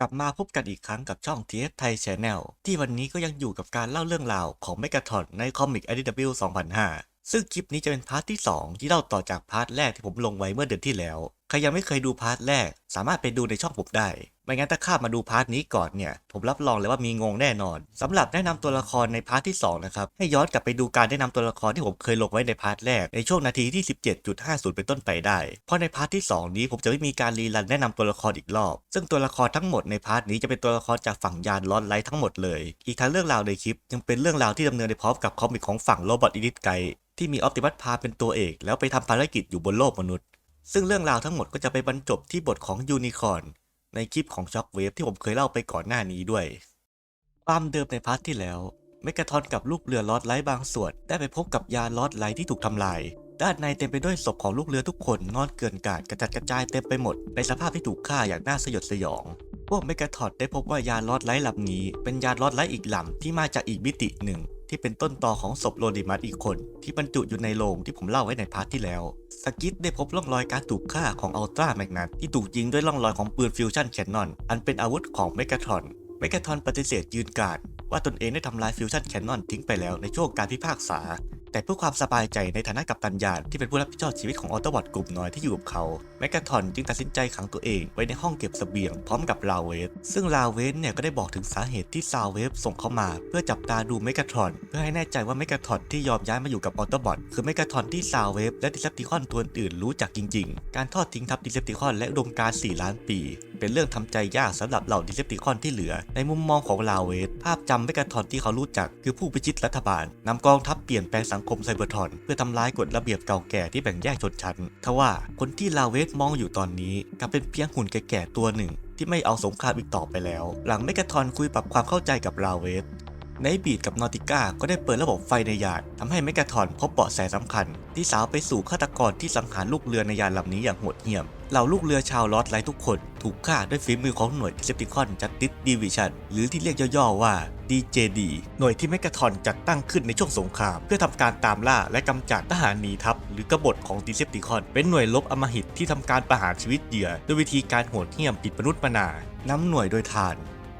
กลับมาพบกันอีกครั้งกับช่อง TF Thai Channel ที่วันนี้ก็ยังอยู่กับการเล่าเรื่องราวของเมกาทอนในคอมิก IDW 2005 ซึ่งคลิปนี้จะเป็นพาร์ทที่ 2 ที่เล่าต่อจากพาร์ทแรกที่ผมลงไว้เมื่อเดือนที่แล้ว ใครยังไม่เคยดูพาร์ทแรก สามารถไปดูในช่องผมได้ ไม่งั้นถ้าข้ามมาดูพาร์ทนี้ก่อนเนี่ย ผมรับรองเลยว่ามีงงแน่นอนสำหรับแนะนำตัวละครในพาร์ทที่2นะครับ ให้ย้อนกลับไปดูการแนะนำตัวละครที่ผมเคยลงไว้ในพาร์ทแรกในช่วงนาทีที่ 17.50 เป็นต้นไปได้ เพราะในพาร์ทที่ 2 นี้ผมจะไม่มีการรีรันแนะนำตัวละครอีกรอบ ซึ่งตัวละครทั้งหมดในพาร์ทนี้จะเป็นตัวละครจากฝั่งยานลอนไลท์ทั้งหมดเลย อีกทั้งเรื่องราวในคลิปยังเป็นเรื่องราวที่ดำเนินในพร้อมกับคอมิกของฝั่งโรบอทอินิตไกที่มีออปติมัสพาเป็นตัวเอก แล้วไปทำภารกิจอยู่บนโลกมนุษย์ ซึ่งเรื่องราวทั้งหมดก็จะไปบรรจบที่บทของยูนิคอร์นในคลิปของช็อคเวฟที่ผมเคยเล่าไปก่อนหน้านี้ด้วย ความเดิมในพาร์ทที่แล้วเมกาทอนกับลูกเรือลอดไลท์บางส่วนได้ไปพบกับยาลอดไลท์ที่ถูกทำลาย ด้านในเต็มไปด้วยศพของลูกเรือทุกคนนอนเกลื่อนกาดกระจัดกระจายเต็มไปหมดในสภาพที่ถูกฆ่าอย่างน่าสยดสยอง พวกเมกาทอนได้พบว่ายาลอดไลท์ลำนี้ เป็นยาลอดไลท์อีกลำที่มาจากอีกมิติหนึ่ง ที่เป็นต้นตอของศพโรดิมัสอีกคน ที่บรรจุอยู่ในโรงที่ผมเล่าไว้ในพาร์ทที่แล้ว สกิทได้พบร่องรอยการถูกฆ่าของอัลตร้าแมกนัตที่ถูกยิงด้วยร่องรอยของปืนฟิวชั่นแคนนอน อันเป็นอาวุธของเมกาทรอนเมกาทรอนปฏิเสธยืนการว่าตนเองได้ทำลายฟิวชั่นแคนนอนทิ้งไปแล้วในช่วงการพิพากษาแต่เพื่อความสบายใจในฐานะกัปตันยานที่เป็นผู้รับผิดชอบชีวิตของออโตบอทกลุ่มน้อยที่อยู่กับเขา แมกกาทอนจึงตัดสินใจขังตัวเองไว้ในห้องเก็บเสบียงพร้อมกับลาเวส ซึ่งลาเวสเนี่ยก็ได้บอกถึงสาเหตุที่ซาวเวฟส่งเข้ามา เพื่อจับตาดูเมกาทอนเพื่อให้แน่ใจว่าเมกาทอนที่ยอมย้ายมาอยู่กับออโตบอทคือเมกาทอนที่ซาวเวฟและดิเซปติคอนตัวอื่นรู้จักจริง ๆ การทอดทิ้งทัพดิเซปติคอนและดมการ4ล้านปี เป็นเรื่องทำใจยากสำหรับเหล่าดิเซปติคอนที่เหลือ ในมุมมองของลาเวสภาพจำเมกาทอนที่เขารู้จัก คือผู้พิชิตรัฐบาลนำกองทัพเปลี่ยนแปลงสังังคมไซเบอร์ทรอนเพื่อทำลายกฎระเบียบเก่าแก่ที่แบ่งแยกชนชั้นทว่าคนที่ลาเวสมองอยู่ตอนนี้กลับเป็นเพียงหุ่นแก่ๆตัวหนึ่งที่ไม่เอาสงครามอีกต่อไปแล้ว หลังเมกาทรอนคุยปรับความเข้าใจกับลาเวส ในบีดกับนอติก้าก็ได้เปิดระบบไฟในยานทำให้เมกาทอนพบเบาะแสสำคัญ ที่สาวไปสู่ฆาตกรที่สังหารลูกเรือในยานลำนี้อย่างโหดเหี้ยม เหล่าลูกเรือชาวลอสไลทุกคนถูกฆ่าด้วยฝีมือของหน่วยดิเซปติคอนจัดติสดีวิชันหรือที่เรียกย่อๆว่า DJD หน่วยที่เมกาทอนจัดตั้งขึ้นในช่วงสงคราม เพื่อทำการตามล่าและกำจัดทหารหนีทัพหรือกบฏของดิเซปติคอน เป็นหน่วยลบอมหิตที่ทำการประหารชีวิตเหยื่อด้วยวิธีการโหดเหี้ยมผิดมนุษย์มนานำหน่วยโดยทาน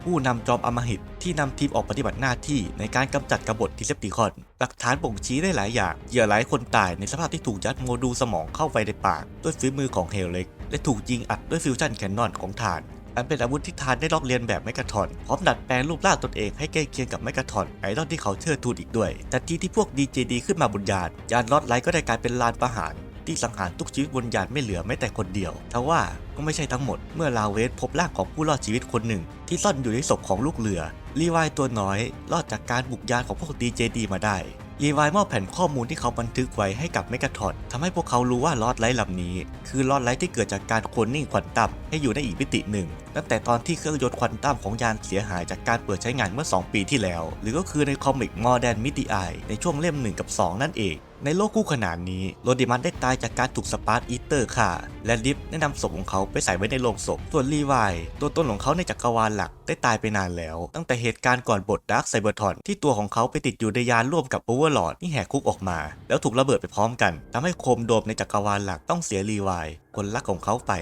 ผู้นำจอมอมหิตที่นำทีมออกปฏิบัติหน้าที่ในการกำจัดกบฏดิเซปติคอน หลักฐานบ่งชี้ได้หลายอย่าง เหยื่อหลายคนตายในสภาพที่ถูกยัดโมดูลสมองเข้าไปในปาก ด้วยฝีมือของเฮลเล็ก และถูกยิงอัดด้วยฟิวชั่นแคนนอนของทานอันเป็นอาวุธที่ทานได้ลอกเลียนแบบแมกกาทอนพร้อมดัดแปลงรูปร่างตนเองให้ใกล้เคียงกับแมกกาทอนไอดอลที่เขาเชิดทูนอีกด้วย แต่ทีที่พวก DJD ขึ้นมาบนยานยานลอดไลท์ก็ได้กลายเป็นลานประหาร ที่สังหารทุกชีวิตบนยานไม่เหลือแม้แต่คนเดียวทว่าก็ไม่ใช่ทั้งหมด เมื่อลาเวสพบร่างของผู้รอดชีวิตคนหนึ่ง ที่ซ่อนอยู่ในศพของลูกเรือรีวายตัวน้อยรอดจากการบุกยานของพวก DJD มาได้รีวายมอบแผ่นข้อมูลที่เขาบันทึกไว้ให้กับเมกาทอนทำให้พวกเขารู้ว่าลอดไลท์ลำนี้ คือลอดไลท์ที่เกิดจากการโคลนนิ่งควอนตัมให้อยู่ในอีกมิติหนึ่ง ตั้งแต่ตอนที่เครื่องยนต์ควอนตัมของยานเสียหายจากการเปิดใช้งานเมื่อ 2 ปีที่แล้ว หรือก็คือในคอมิกมอร์แดนมิติไอในช่วงเล่ม 1 กับ 2 นั่นเอง ในโลกคู่ขนานนี้โรดิมันได้ตายจากการถูกสปาร์ตอีเตอร์ฆ่า และลิฟได้นำศพของเขาไปใส่ไว้ในโลงศพ ส่วนรีวายตัวตนของเขาในจักรวาลหลักได้ตายไปนานแล้ว ตั้งแต่เหตุการณ์ก่อนบทดาร์คไซเบอร์ทอนที่ตัวของเขาไปติดอยู่ในยานร่วมกับโอเวอร์ลอดที่แหกคุกออกมา แล้วถูกระเบิดไปพร้อมกันทำให้โคมโดมในจักรวาลหลักต้องเสียรีวายคนรักของเขาไป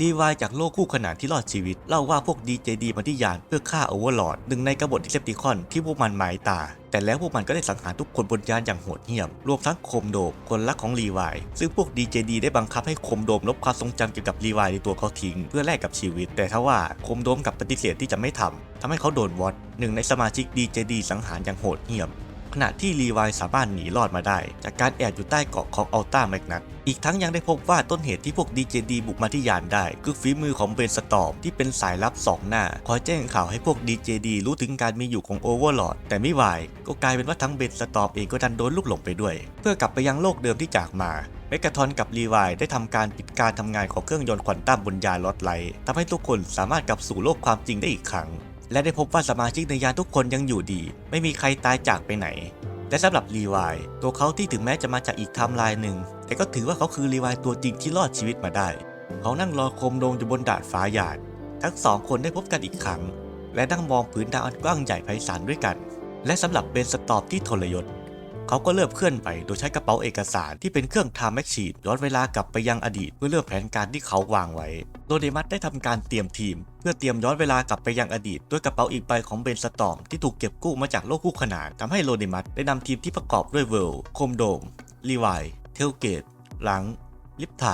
รีวายจากโลกคู่ขนานที่รอดชีวิต เล่าว่าพวก DJD มาที่ยานเพื่อฆ่าโอเวอร์ลอดหนึ่งในกบฏดิเซปติคอนที่พวกมันหมายตา แต่แล้วพวกมันก็ได้สังหารทุกคนบนยานอย่างโหดเหี้ยม รวมทั้งโคมโดมคนรักของรีวาย ซึ่งพวกดีเจดีได้บังคับให้โคมโดมลบความทรงจำเกี่ยวกับรีวายในตัวเขาทิ้ง เพื่อแลกกับชีวิต แต่ทว่าโคมโดมกับปฏิเสธที่จะไม่ทำทำให้เขาโดนวอตหนึ่งในสมาชิกดีเจดีสังหารอย่างโหดเหี้ยม ณะที่รีวายสามารถหนีรอดมาได้ จากการแอบอยู่ใต้เกาะของอัลต้าแมกนัตอีกทั้งยังได้พบว่าต้นเหตุที่พวก DJD บุกมาที่ยานได้ คือฝีมือของเบนสตอมที่เป็นสายลับสองหน้า คอยแจ้งข่าวให้พวก DJD รู้ถึงการมีอยู่ของโอเวอร์ลอดแต่ไม่วายก็กลายเป็นว่าทั้งเบนสตอมเองก็ดันโดนลูกหลงไปด้วย เพื่อกลับไปยังโลกเดิมที่จากมาเมกาทอนกับรีวายได้ทำการปิดการทำงานของเครื่องยนต์ควอนตัมบนยานลอดไลท์ทำให้ทุกคนสามารถกลับสู่โลกความจริงได้อีกครั้ง และได้พบว่าสมาชิกในยานทุกคนยังอยู่ดี ไม่มีใครตายจากไปไหน และสำหรับรีวายตัวเขาที่ถึงแม้จะมาจากอีกไทม์ไลน์หนึ่ง แต่ก็ถือว่าเขาคือรีวายตัวจริงที่รอดชีวิตมาได้ เขานั่งรอโคมโดงอยู่บนดาดฟ้าหยาด ทั้งสองคนได้พบกันอีกครั้ง และนั่งมองผืนดาวอันกว้างใหญ่ไพศาลด้วยกัน และสำหรับเบนสตอบที่ทรยศ เขาก็เริ่มเคลื่อนไปโดยใช้กระเป๋าเอกสารที่เป็นเครื่องทม์แมชชีนย้อนเวลากลับไปยังอดีต เพื่อเริ่มแผนการที่เขาวางไว้โรเดมัสได้ทำการเตรียมทีม เพื่อเตรียมย้อนเวลากลับไปยังอดีต ด้วยกระเป๋าอีกใบของเบนสตอมที่ถูกเก็บกู้มาจากโลกคู่ขนานทำให้โรเดมัสได้นำทีมที่ประกอบด้วยเวล์โคมโดมลีไวเทลเกต หลัง ลิปไท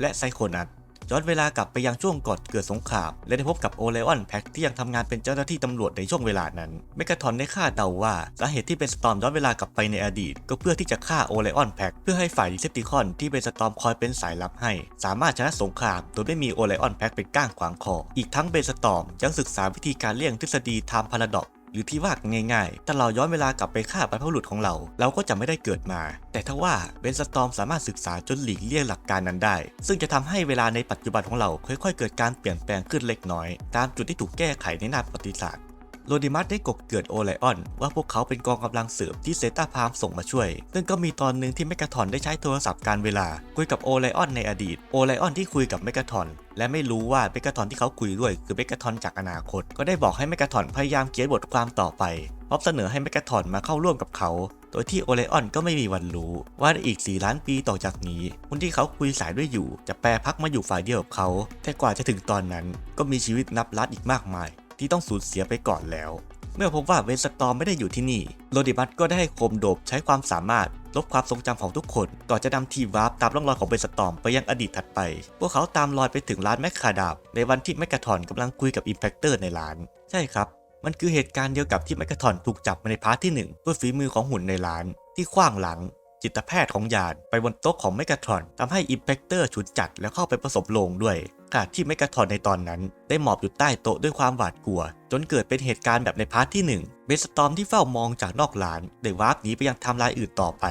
และไซโคนัส ย้อนเวลากลับไปยังช่วงก่อนเกิดสงคราม และได้พบกับโอเลออนแพ็กที่ยังทำงานเป็นเจ้าหน้าที่ตำรวจในช่วงเวลานั้นเมกาทอนได้คาดเดาว่าสาเหตุที่เป็นสตอมย้อนเวลากลับไปในอดีต ก็เพื่อที่จะฆ่าโอเลออนแพ็กเพื่อให้ฝ่ายดิเซปติคอนที่เป็นสตอมคอยเป็นสายลับให้ สามารถชนะสงครามโดยไม่มีโอเลออนแพ็กเป็นก้างขวางคออีกทั้งเบนสตอมยังศึกษาวิธีการเลี่ยงทฤษฎีไทม์พาราดอก หรือที่ว่าง่ายๆถ้าเราย้อนเวลากลับไปฆ่าบรรพบุรุษของเรา เราก็จะไม่ได้เกิดมา แต่ถ้าว่าเบนสตอมสามารถศึกษาจนหลีกเลี่ยงหลักการนั้นได้ ซึ่งจะทำให้เวลาในปัจจุบันของเราค่อยๆ เกิดการเปลี่ยนแปลงขึ้นเล็กน้อย ตามจุดที่ถูกแก้ไขในหน้าประวัติศาสตร์ โรดิมัสได้กบเกิดโอไลออน ว่าพวกเขาเป็นกองกำลังเสริมที่เซตาพามส่งมาช่วย ซึ่งก็มีตอนหนึ่งที่เมกาทอนได้ใช้โทรศัพท์การเวลา คุยกับโอไลออนในอดีต โอไลออนที่คุยกับเมกาทอนและไม่รู้ว่าเมกาทอนที่เขาคุยด้วยคือเมกาทอนจากอนาคต ก็ได้บอกให้เมกาทอนพยายามเขียนบทความต่อไปพร้อมเสนอให้เมกาทอนมาเข้าร่วมกับเขา โดยที่โอไลออนก็ไม่มีวันรู้ ว่าอีก 4 ล้านปีต่อจากนี้คนที่เขาคุยสายด้วยอยู่ จะแปรพักมาอยู่ฝ่ายเดียวกับเขา แต่กว่าจะถึงตอนนั้นก็มีชีวิตนับล้านอีกมากมาย ที่ต้องสูญเสียไปก่อนแล้ว เมื่อพบว่าเวนสตอมไม่ได้อยู่ที่นี่ โรดิมัสก็ได้ให้โคมโดบใช้ความสามารถลบความทรงจำของทุกคน ก่อนจะนำทีมวาร์ปตามร่องรอยของเวนสตอมไปยังอดีตถัดไป พวกเขาตามรอยไปถึงร้านแมคคาดาบ ในวันที่แมคคาทอนกำลังคุยกับอิมแพคเตอร์ในร้าน ใช่ครับ มันคือเหตุการณ์เดียวกับที่แมคคาทอนถูกจับมาในพาร์ทที่1ด้วยฝีมือของหุ่นในร้าน ที่ขว้างหลัง จิตแพทย์ของยานไปบนโต๊ะของเมกาทรอนทำให้อิมแพคเตอร์ฉุนจัดแล้วเข้าไปผสมลงด้วยขณะที่เมกาทรอนในตอนนั้น ได้หมอบอยู่ใต้โต๊ะด้วยความหวาดกลัว จนเกิดเป็นเหตุการณ์แบบในพาร์ทที่ 1 เบสตอมที่เฝ้ามองจากนอกร้านได้วาร์ปหนีไปยังไทม์ไลน์อื่นต่อไป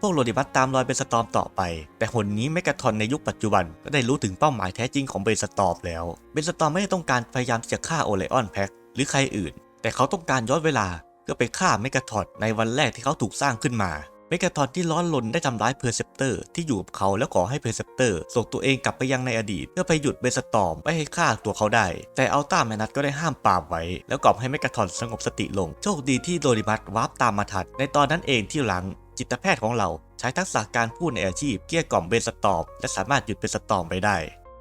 พวกโรดิมัสตามรอยเบสตอมต่อไป แต่หนนี้เมกาทรอนในยุคปัจจุบันก็ได้รู้ถึงเป้าหมายแท้จริงของเบสตอมแล้ว เบสตอมไม่ได้ต้องการพยายามที่จะฆ่าโอเลออนแพ็กหรือใครอื่น แต่เขาต้องการย้อนเวลาเพื่อไปฆ่าเมกาทรอนในวันแรกที่เขาถูกสร้างขึ้นมา เมกาทอนที่ร้อนรนได้ทำร้ายเพอร์เซปเตอร์ที่อยู่กับเขาแล้วขอให้เพอร์เซปเตอร์ส่งตัวเองกลับไปยังในอดีต เพื่อไปหยุดเบสตอมไม่ให้ฆ่าตัวเขาได้ แต่อัลต้าแมนัสก็ได้ห้ามปรามไว้ แล้วกล่อมให้เมกาทอนสงบสติลง โชคดีที่โดริมัสวาร์ปตามมาทันในตอนนั้นเองที่หลังจิตแพทย์ของเราใช้ทักษะการพูดในอาชีพเกลี้ยกล่อมเบนสตอมและสามารถหยุดเบนสตอมไปได้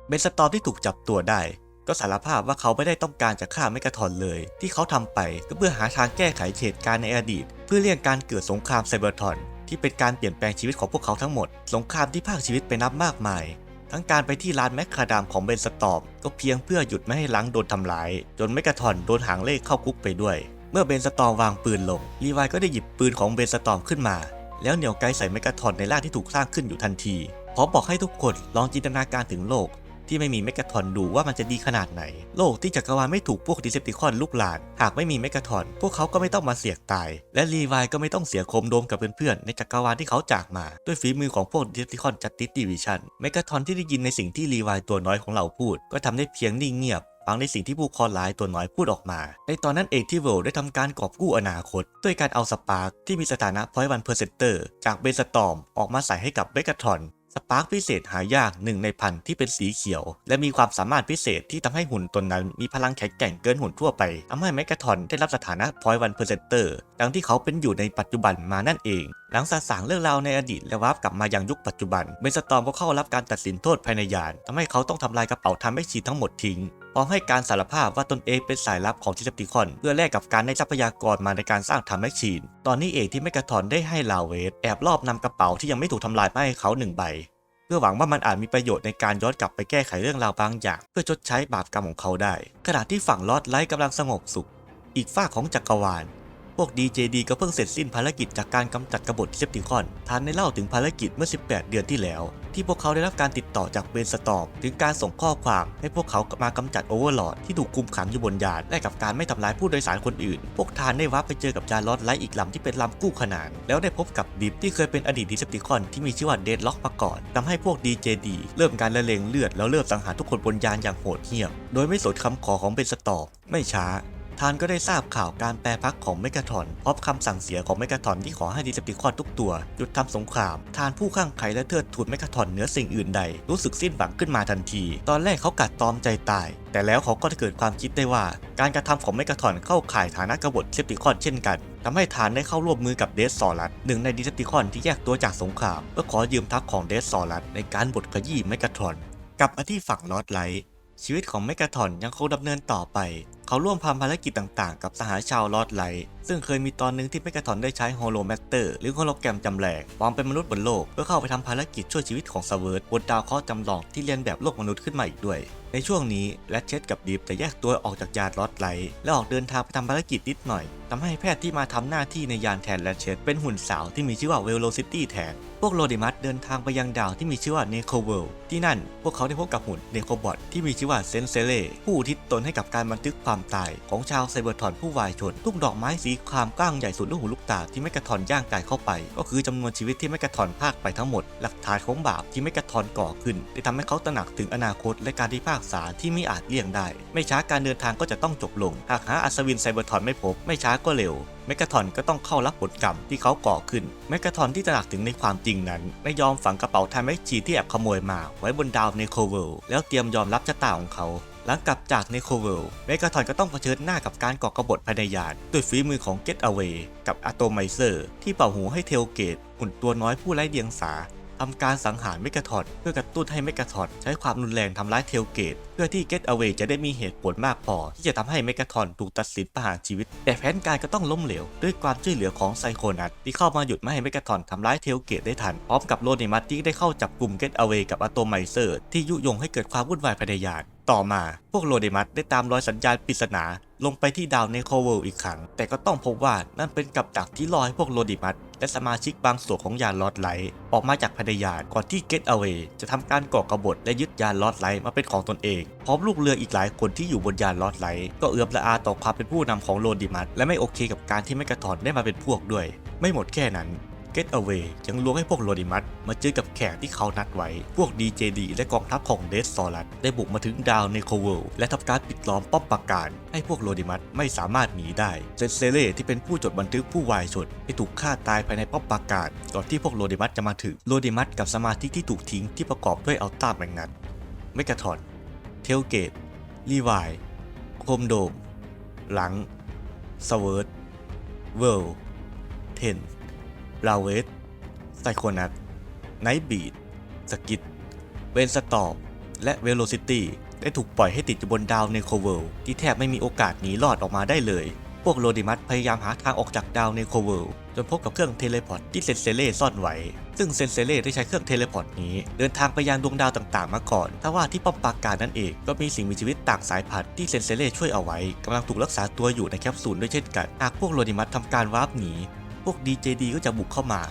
เบนสตอมที่ถูกจับตัวได้ ก็สารภาพว่าเขาไม่ได้ต้องการจะฆ่าเมกาทอนเลย ที่เขาทำไปก็เพื่อหาทางแก้ไขเหตุการณ์ในอดีต เพื่อเลี่ยงการเกิดสงครามไซเบอร์ทอน ที่เป็นการเปลี่ยนแปลงชีวิตของพวกเขาทั้งหมด สงครามที่พากชีวิตไปนับมากมาย ทั้งการไปที่ร้านแมคคาดามของเบนสตอมก็เพียงเพื่อหยุดไม่ให้ลังโดนทำร้าย จนเมกาทอนโดนหางเลขเข้าคุกไปด้วย เมื่อเบนสตอมวางปืนลงลีวายก็ได้หยิบปืนของเบนสตอมขึ้นมา แล้วเหนี่ยวไกใส่เมกาทอนในร่างที่ถูกสร้างขึ้นอยู่ทันทีพร้อมบอกให้ทุกคนลองจินตนาการถึงโลก ที่ไม่มีเมกาทอนดูว่ามันจะดีขนาดไหน โลกที่จักรวาลไม่ถูกพวกดิเซปติคอนลุกลาน หากไม่มีเมกาทอนพวกเขาก็ไม่ต้องมาเสี่ยงตาย และรีวายก็ไม่ต้องเสียโคมโดมกับเพื่อนๆในจักรวาลที่เขาจากมา ด้วยฝีมือของพวกดิเซปติคอนจัดติสดิวิชันเมกาทอนที่ได้ยินในสิ่งที่รีวายตัวน้อยของเราพูด ก็ทำได้เพียงนิ่งเงียบฟังในสิ่งที่ผู้คอร้ายตัวน้อยพูดออกมา ในตอนนั้นเองที่เวิลด์ได้ทำการกอบกู้อนาคต ด้วยการเอาสปาร์คที่มีสถานะพอยต์วันเพอร์เซนเตอร์จากเบสตอมออกมาใส่ให้กับเบกาทอน สปาร์คพิเศษหายากหนึ่งในพันที่เป็นสีเขียว และมีความสามารถพิเศษที่ทำให้หุ่นตนนั้นมีพลังแข็งแกร่งเกินหุ่นทั่วไปทำให้แมกกาทอนได้รับสถานะพอยวันเพอร์เซนเตอร์ดังที่เขาเป็นอยู่ในปัจจุบันมานั่นเอง หลังสาสางเรื่องราวในอดีตและวาร์ปกลับมายังยุคปัจจุบันเบนสตอมก็เข้ารับการตัดสินโทษภายในยานทำให้เขาต้องทำลายกระเป๋าทำให้ชีทั้งหมดทิ้ง พร้อมให้การสารภาพว่าตนเองเป็นสายลับของทิเซปติคอน เพื่อแลกกับการได้ทรัพยากรมาในการสร้างทำแมชชีน ตอนนี้เองที่ไมกาทอนได้ให้ลาเวสแอบลอบนำกระเป๋าที่ยังไม่ถูกทำลายมาให้เขาหนึ่งใบ เพื่อหวังว่ามันอาจมีประโยชน์ในการย้อนกลับไปแก้ไขเรื่องราวบางอย่าง เพื่อชดใช้บาปกรรมของเขาได้ ขณะที่ฝั่งลอดไลท์กำลังสงบสุข อีกฝ้าของจักรวาล พวก DJD ก็เพิ่งเสร็จสิ้นภารกิจจากการกำจัดกบฏเซปติคอนทานได้เล่าถึงภารกิจเมื่อ 18 เดือนที่แล้ว ที่พวกเขาได้รับการติดต่อจากเบนสตอมถึงการส่งข้อความให้พวกเขามากำจัดโอเวอร์ลอดที่ถูกคุมขังอยู่บนยานและกับการไม่ทำร้ายผู้โดยสารคนอื่น พวกทานได้วับไปเจอกับยานลอดไลท์อีกลำที่เป็นลำกู้ขนาน แล้วได้พบกับดิฟที่เคยเป็นอดีตดิเซปติคอนที่มีชื่อว่าเดดล็อกมาก่อนทำให้พวก DJD เริ่มการละเลงเลือดแล้วเริ่มสังหารทุกคนบนยานอย่างโหดเหี้ยมโดยไม่สนคำขอของเบนสตอมไม่ช้า ทานก็ได้ทราบข่าวการแปรพักของเมกาทรอนพร้อมคำสั่งเสียของเมกาทรอนที่ขอให้ดีเซปติคอนทุกตัวหยุดทำสงคราม ทานผู้ข้างใครและเทิดทูนเมกาทรอนเหนือสิ่งอื่นใด รู้สึกสิ้นหวังขึ้นมาทันที ตอนแรกเขากัดตอมใจตาย แต่แล้วเขาก็ได้เกิดความคิดได้ว่า การกระทำของเมกาทรอนเข้าข่ายฐานะกบฏเซปติคอนเช่นกันทำให้ทานได้เข้าร่วมมือกับเดสซอรัสหนึ่งในดีเซปติคอนที่แยกตัวจากสงครามเพื่อขอยืมทัพของเดสซอรัสในการบดขยี้เมกาทรอนกลับมาที่ฝั่งลอดไลท์ ชีวิตของเมกาทอนยังคงดำเนินต่อไป เขาร่วมทำภารกิจต่างๆ กับสหายชาวลอดไลท์ซึ่งเคยมีตอนหนึ่งที่เมกาทอนได้ใช้โฮโลแมตเตอร์หรือโฮโลแกรมจำแรงปลอมเป็นมนุษย์บนโลก เพื่อเข้าไปทำภารกิจช่วยชีวิตของสเวิร์ดบนดาวเคราะห์จำลองที่เรียนแบบโลกมนุษย์ขึ้นมาอีกด้วย ในช่วงนี้แรดเชตกับดีฟจะแยกตัวออกจากยานลอดไลท์และออกเดินทางไปทำภารกิจนิดหน่อยทำให้แพทย์ที่มาทำหน้าที่ในยานแทนแรดเชตเป็นหุ่นสาวที่มีชื่อว่าเวลโลซิตี้แทน วกโรดิมัสเดินทางไปยังดาวที่มีชื่อว่าเนโคเวลที่นั่นพวกเขาได้พบกับหุ่นเนโคบอทที่มีชื่อว่าเซนเซเล่ผู้อุทิศตนให้กับการบันทึกความตาย ของชาวไซเบอร์ทอนผู้วายชนลูกดอกไม้สีครามก้างใหญ่สุดลูกหูลูกตาที่เมกาทอนย่างกายเข้าไป ก็คือจำนวนชีวิตที่เมกาทอนพากไปทั้งหมด หลักฐานของบาปที่เมกาทอนก่อขึ้นได้ทำให้เขาตระหนักถึงอนาคตและการที่พากษาที่ไม่อาจเลี่ยงได้ ไม่ช้าการเดินทางก็จะต้องจบลง หากหาอัศวินไซเบอร์ทอนไม่พบ ไม่ช้าก็เร็วเมกาทอนก็ต้องเข้ารับบทกรรมที่เขาก่อขึ้นเมกาทอนที่ตระหนักถึงในความจริงนั้น ไม่ยอมฝังกระเป๋าไทม์แมชชีที่แอบขโมยมา ไว้บนดาวเนโคเวลแล้วเตรียมยอมรับชะตาของเขาหลังกลับจากเนโคเวลเมกาทอนก็ต้องเผชิญหน้ากับการก่อกบฏภายในยานด้วยฝีมือของเกตอเวกับอะโตไมเซอร์ ที่เป่าหูให้เทลเกตหุ่นตัวน้อยผู้ไร้เดียงสา ทำการสังหารเมกาทอนเพื่อกระตุ้นให้เมกาทอนใช้ความรุนแรงทำร้ายเทลเกต เพื่อที่ Get Away จะได้มีเหตุผลมากพอ ที่จะทำให้เมกาทอนถูกตัดสินประหารชีวิต แต่แผนการก็ต้องล้มเหลว ด้วยความช่วยเหลือของไซโคนัทที่เข้ามาหยุดไม่ให้เมกาทอนทำร้ายเทลเกตได้ทัน พร้อมกับโรนิมัสที่ได้เข้าจับกลุ่ม Get Away กับอะโตไมเซอร์ ที่ยุยงให้เกิดความวุ่นวายภายในยานต่อมาพวกโรเดมัสได้ตามรอยสัญญาณปริศนาลงไปที่ดาวเนโคเวลอีกครั้ง แต่ก็ต้องพบว่านั่นเป็นกับดักที่รอให้พวกโรดิมัส และสมาชิกบางส่วนของยานลอดไลท์ออกมาจากภายในยานก่อนที่เกตเอา a y จะทำการก่อกบฏและยึดยานลอดไลท์มาเป็นของตนเองพร้อมลูกเรืออีกหลายคนที่อยู่บนยานลอดไลท์ก็เอื้อมละอาต่อความเป็นผู้นำของโลดิมัสและไม่โอเคกับการที่แมกกาทอนได้มาเป็นพวกด้วย ไม่หมดแค่นั้น Get Away ยังลวงให้พวกโรดิมัสมาเจอกับแขกที่เขานัดไว้ พวก DJD และกองทัพของเดสซอรัสได้บุกมาถึงดาวในโคเวลและทำการปิดล้อมป้อมปราการ ให้พวกโรดิมัสไม่สามารถหนีได้เซนเซเล่ที่เป็นผู้จดบันทึกผู้วายชนได้ถูกฆ่าตายภายในป้อมปราการ ก่อนที่พวกโรดิมัสจะมาถึงโรดิมัสกับสมาธิที่ถูกทิ้งที่ประกอบด้วยอัลต้าแมกนัตเมกาทอนเทลเกตลีวายโคมโดมหลังสเวิร์ดเวิลเทน ลาเวสไซโคนัทไนท์บีดสกิทเวนสตอมและเวโลซิตี้ได้ถูกปล่อยให้ติดอยู่บนดาวเนโคเวลที่แทบไม่มีโอกาสหนีรอดออกมาได้เลย พวกโรดิมัสพยายามหาทางออกจากดาวเนโคเวลจนพบกับเครื่องเทเลพอร์ตที่เซนเซเล่ซ่อนไว้ ซึ่งเซนเซเล่ได้ใช้เครื่องเทเลพอร์ตนี้ เดินทางไปยังดวงดาวต่างๆ มาก่อนถ้าว่าที่ป้อมปราการนั่นเองก็มีสิ่งมีชีวิตต่างสายพันธุ์ที่เซนเซเล่ช่วยเอาไว้กำลังถูกรักษาตัวอยู่ในแคปซูลด้วยเช่นกัน หากพวกโรดิมัสทำการวาร์ปหนี พวก DJD ก็จะบุกเข้ามา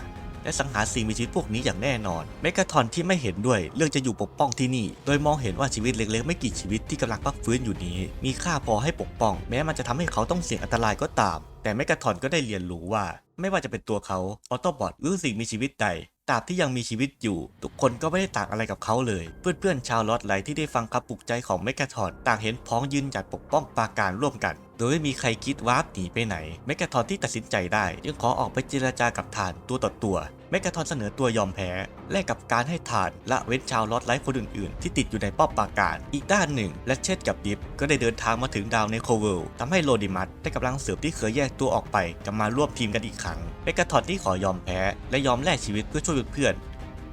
และสังหารสิ่งมีชีวิตพวกนี้อย่างแน่นอน เมกาทอนที่ไม่เห็นด้วยเลือกจะอยู่ปกป้องที่นี่ โดยมองเห็นว่าชีวิตเล็กๆ ไม่กี่ชีวิตที่กำลังพักฟื้นอยู่นี้ มีค่าพอให้ปกป้อง แม้มันจะทำให้เขาต้องเสี่ยงอันตรายก็ตาม แต่เมกาทอนก็ได้เรียนรู้ว่า ไม่ว่าจะเป็นตัวเขาออโตบอทหรือสิ่งมีชีวิตใด ตราบที่ยังมีชีวิตอยู่ ทุกคนก็ไม่ได้ต่างอะไรกับเขาเลย เพื่อนๆชาวลอตไลท์ที่ได้ฟังคำปลุกใจของเมกาทอนต่างเห็นพ้องยืนหยัดปกป้องปราการร่วมกัน โดยไม่มีใครคิดวาร์ปหนีไปไหนเมกาทอนที่ตัดสินใจได้ จึงขอออกไปเจรจากับทานตัวต่อตัว เมกาทอนเสนอตัวยอมแพ้แลกกับการให้ทานละเว้นชาวลอดไลท์คนอื่นๆ ที่ติดอยู่ในป้อมปราการอีกด้านหนึ่ง และเช่นกับดิฟก็ได้เดินทางมาถึงดาวในโคเวลทำให้โรดิมัสได้กำลังเสือบที่เคยแยกตัวออกไปกลับมาร่วมทีมกันอีกครั้งเมกาทอนที่ขอยอมแพ้และยอมแลกชีวิตเพื่อช่วยเพื่อน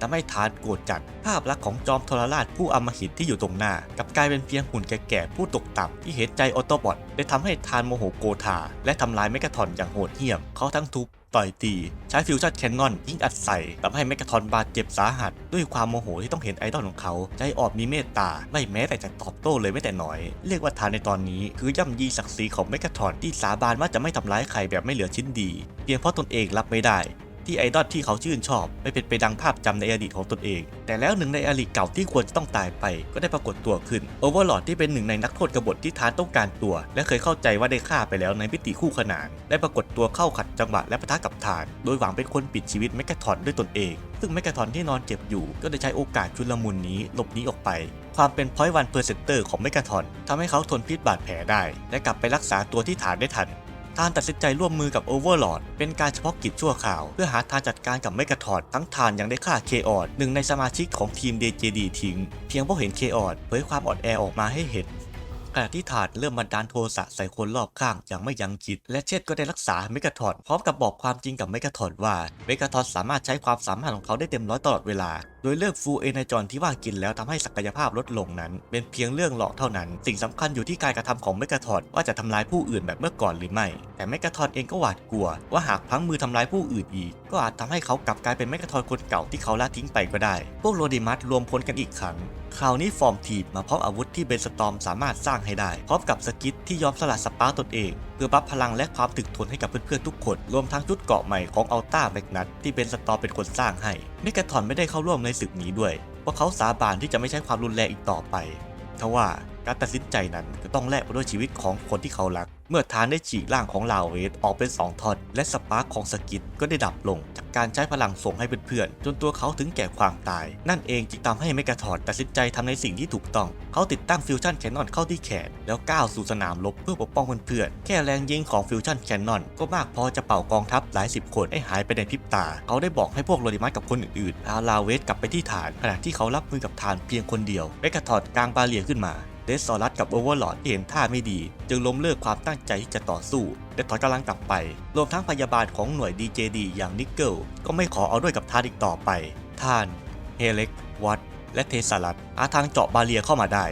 ทำให้ทานโกรธจัดภาพลักษณ์ของจอมทรราชผู้อำมหิตที่อยู่ตรงหน้า กับกลายเป็นเพียงหุ่นแก่ๆผู้ตกต่ำที่เห็นใจออโตบอทได้ทำให้ทานโมโหโกธาและทำลายเมกาทอนอย่างโหดเหี้ยมเขาทั้งทุบ ต่อยตี ใช้ฟิวชั่นแคนนอนยิงอัดใส่ทำให้แมกกาทอนบาดเจ็บสาหัส ด้วยความโมโหที่ต้องเห็นไอดอลของเขาใจออบมีเมตตา ไม่แม้แต่จะตอบโต้เลยแม้แต่น้อย เรียกว่าทานในตอนนี้ คือย่ำยีศักดิ์ศรีของแมกกาทอนที่สาบานว่าจะไม่ทำร้ายใครแบบไม่เหลือชิ้นดี เพียงเพราะตนเองรับไม่ได้ ที่ไอดอลที่เขาชื่นชอบ ไม่เป็นไปดังภาพจำในอดีตของตนเอง แต่แล้วหนึ่งในอดีตเก่าที่ควรจะต้องตายไป ก็ได้ปรากฏตัวขึ้นโอเวอร์ลอดที่เป็นหนึ่งในนักโทษกบฏที่ทานต้องการตัว และเคยเข้าใจว่าได้ฆ่าไปแล้วในมิติคู่ขนาน ได้ปรากฏตัวเข้าขัดจังหวะและปะทะกับทาน โดยหวังเป็นคนปิดชีวิตแมกกาทอนด้วยตนเอง ซึ่งแมกกาทอนที่นอนเจ็บอยู่ ก็ได้ใช้โอกาสชุลมุนนี้หลบหนีออกไปความเป็น point one percenter ของเมกาทอนทำให้เขาทนพิษบาดแผลได้ และกลับไปรักษาตัวที่ฐานได้ทัน การตัดสินใจร่วมมือกับโอเวอร์ลอดเป็นการเฉพาะกิจชั่วคราว เพื่อหาทางจัดการกับเมกะทอดทั้งทานยังได้ฆ่าเคออดหนึ่งในสมาชิกของทีม DJD ทิ้ง เพียงเพราะเห็นเคออดเผยความอ่อนแอออกมาให้เห็น ขณะที่ถาดเริ่มบันดาลโทสะใส่คนรอบข้างอย่างไม่ยั้งคิด และเชษก็ได้รักษาเมกาทอนพร้อมกับบอกความจริงกับเมกาทอนว่าเมกาทอนสามารถใช้ความสามารถของเขาได้เต็มร้อยตลอดเวลา โดยเลือกฟูเอเนจอนที่ว่ากินแล้วทำให้ศักยภาพลดลงนั้น เป็นเพียงเรื่องหลอกเท่านั้น สิ่งสำคัญอยู่ที่การกระทำของเมกาทอนว่าจะทำลายผู้อื่นแบบเมื่อก่อนหรือไม่ แต่เมกาทอนเองก็หวาดกลัว ว่าหากพังมือทำลายผู้อื่นอีก ก็อาจทำให้เขากลับกลายเป็นเมกาทอนคนเก่าที่เขาละทิ้งไปก็ได้ พวกโรดิมัสรวมพลกันอีกครั้ง คราวนี้ฟอร์มทีมมาพร้อมอาวุธที่เบนสตอมสามารถสร้างให้ได้ พร้อมกับสกิทที่ยอมสละสปาร์ตนเอง เพื่อบัฟพลังและความถึกทนให้กับเพื่อนๆทุกคน รวมทั้งชุดเกาะใหม่ของอัลต้าแมกนัทที่เบนสตอมเป็นคนสร้างให้เมกาทอนไม่ได้เข้าร่วมในศึกนี้ด้วยเพราะเขาสาบานที่จะไม่ใช้ความรุนแรงอีกต่อไปทว่าการตัดสินใจนั้นก็ต้องแลกไปด้วยชีวิตของคนที่เขารัก เมื่อทานได้ฉีกร่างของลาเวสออกเป็น 2ท่อน และสปาร์คของสกิทก็ได้ดับลง จากการใช้พลังส่งให้เพื่อนๆ จนตัวเขาถึงแก่ความตาย นั่นเองจึงทำให้เมกาทอนตัดสินใจทำในสิ่งที่ถูกต้อง เขาติดตั้งฟิวชั่นแคนนอนเข้าที่แขน แล้วก้าวสู่สนามรบเพื่อปกป้องเพื่อนๆ แค่แรงยิงของฟิวชั่นแคนนอนก็มากพอจะเป่ากองทัพหลายสิบคนให้หายไปในพริบตา เขาได้บอกให้พวกโรดิมัสกับคนอื่นๆพาลาเวสกลับไปที่ฐาน ขณะที่เขารับมือกับฐานเพียงคนเดียวเมกาทอนกางบาเรียขึ้นมา เดซซอรัสกับโอเวอร์ลอดเห็นท่าไม่ดี จึงล้มเลิกความตั้งใจที่จะต่อสู้ และถอยกำลังกลับไป รวมทั้งพยาบาลของหน่วย DJD อย่างนิกเกิลก็ไม่ขอเอาด้วยกับทานอีกต่อไป ท่าน เฮเล็ก วัตและเทสลัสหาทางเจาะบาเลียเข้ามาได้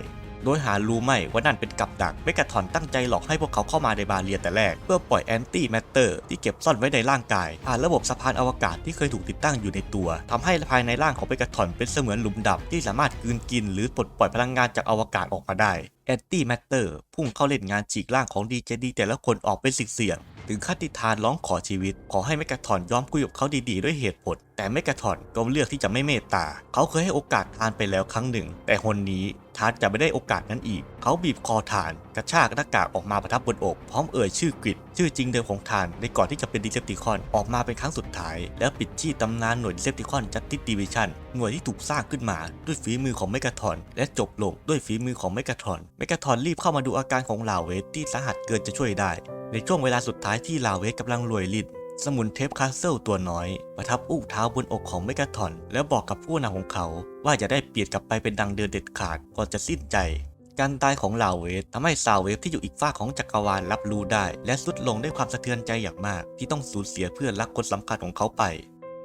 โดยหารู้ไม่ว่านั่นเป็นกับดักเมกาทอนตั้งใจหลอกให้พวกเขาเข้ามาในบาเรียแต่แรก เพื่อปล่อยแอนตี้แมตเตอร์ที่เก็บซ่อนไว้ในร่างกาย ผ่านระบบสะพานอวกาศที่เคยถูกติดตั้งอยู่ในตัวทำให้ภายในร่างของเมกาทอนเป็นเสมือนหลุมดำที่สามารถกืนกิน หรือปลดปล่อยพลังงานจากอวกาศออกมาได้แอนตี้แมตเตอร์พุ่งเข้าเล่นงานฉีกร่างของดีเจดีแต่ละคนออกเป็นสิ่งเสี่ยง ถึงขั้นติทานร้องขอชีวิต ขอให้เมกาทอนยอมคุยกับเขาดีๆ ด้วยเหตุผล แต่เมกาทอนก็เลือกที่จะไม่เมตตา เขาเคยให้โอกาสทานไปแล้วครั้งหนึ่ง แต่คนนี้ทานจะไม่ได้โอกาสนั้นอีก เขาบีบคอทาน กระชากหน้ากากออกมาประทับบนอก พร้อมเอ่ยชื่อกริดชื่อจริงเดิมของทานในก่อนที่จะเป็นดิเซปติคอนออกมาเป็นครั้งสุดท้าย แล้วปิดชีพตำนานหน่วยดิเซปติคอนจัตติสดิวิชั่นหน่วยที่ถูกสร้างขึ้นมาด้วยฝีมือของเมกาทอน และจบลงด้วยฝีมือของเมกาทอน เมกาทอนรีบเข้ามาดูอาการของลาเวสที่สาหัสเกินจะช่วยได้ ในช่วงเวลาสุดท้ายที่ลาเวสกำลังรวยลิ้นสมุนเทปคาสเซิลตัวน้อย ประทับอุ้งเท้าบนอกของเมกาทอน แล้วบอกกับผู้นำของเขา ว่าจะได้เปลี่ยนกลับไปเป็นดังเดินเด็ดขาดก่อนจะสิ้นใจ การตายของลาเวสทำให้ซาวเวฟที่อยู่อีกฝ้าของจักรวาลรับรู้ได้ และสุดลงด้วยความสะเทือนใจอย่างมาก ที่ต้องสูญเสียเพื่อนรักคนสำคัญของเขาไป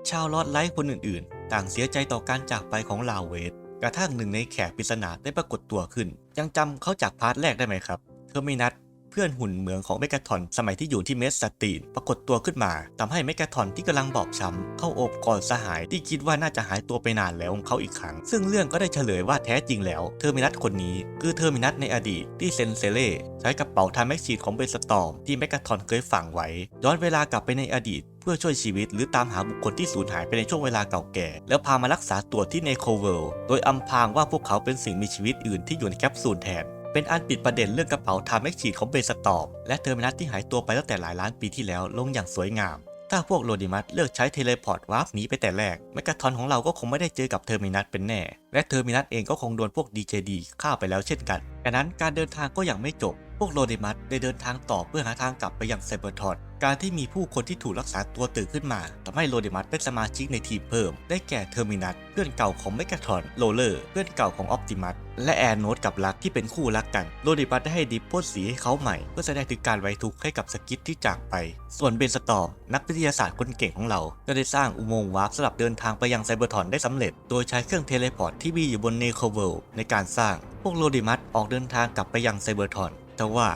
ชาวลอดไลท์คนอื่นๆ ต่างเสียใจต่อการจากไปของลาเวสกระทั่งหนึ่งในแขกปริศนาได้ปรากฏตัวขึ้น ยังจำเขาจากพาร์ทแรกได้ไหมครับเทอร์มินัส เพื่อนหุ่นเหมืองของเมกาทอนสมัยที่อยู่ที่เมสสตีนปรากฏตัวขึ้นมาทำให้เมกาทอนที่กำลังบอบช้ำเข้าโอบกอดสหายที่คิดว่าน่าจะหายตัวไปนานแล้วของเขาอีกครั้ง ซึ่งเรื่องก็ได้เฉลยว่าแท้จริงแล้วเทอร์มินัสคนนี้คือเทอร์มินัสในอดีตที่เซนเซเล่ใช้กระเป๋าทำแม็กชีดของเบสตอมที่เมกาทอนเคยฝังไว้ ย้อนเวลากลับไปในอดีตเพื่อช่วยชีวิตหรือตามหาบุคคลที่สูญหายไปในช่วงเวลาเก่าแก่ แล้วพามารักษาตัวที่เนโคเวล โดยอำพรางว่าพวกเขาเป็นสิ่งมีชีวิตอื่นที่อยู่ในแคปซูลแทน เป็นอันปิดประเด็นเรื่องกระเป๋าไทม์แมชชีนของเบสตอมและเทอร์มินัสที่หายตัวไปตั้งแต่หลายล้านปีที่แล้วลงอย่างสวยงาม ถ้าพวกโรดิมัสเลือกใช้เทเลพอร์ตวาร์ปหนีไปแต่แรกแมกกาทอนของเราก็คงไม่ได้เจอกับเทอร์มินัสเป็นแน่ และเทอร์มินัสเองก็คงโดนพวก DJD ฆ่าไปแล้วเช่นกันดังนั้นการเดินทางก็ยังไม่จบ พวกโรดิมัสได้เดินทางต่อเพื่อหาทางกลับไปยังไซเบอร์ทอนการที่มีผู้คนที่ถูกรักษาตัวตื่นขึ้นมาทำให้โรดิมัสเป็นสมาชิกในทีมเพิ่ม ได้แก่เทอร์มินัสเพื่อนเก่าของเมกาทอนโรเลอร์เพื่อนเก่าของออปติมัสและแอนโนตกับลักที่เป็นคู่รักกันโรดิมัสได้ให้ดิปพ่นสีให้เขาใหม่ เพื่อแสดงถึงการไว้ทุกข์ให้กับสกิทที่จากไป ส่วนเบนสตอมนักวิทยาศาสตร์คนเก่งของเรา ก็ได้สร้างอุโมงค์วาร์ปสำหรับเดินทางไปยังไซเบอร์ทอนได้สำเร็จ โดยใช้เครื่องเทเลพอร์ตที่มีอยู่บนเนโคเวลในการสร้างพวกโรดิมัสออกเดินทางกลับไปยังไซเบอร์ทอนแต่ว่า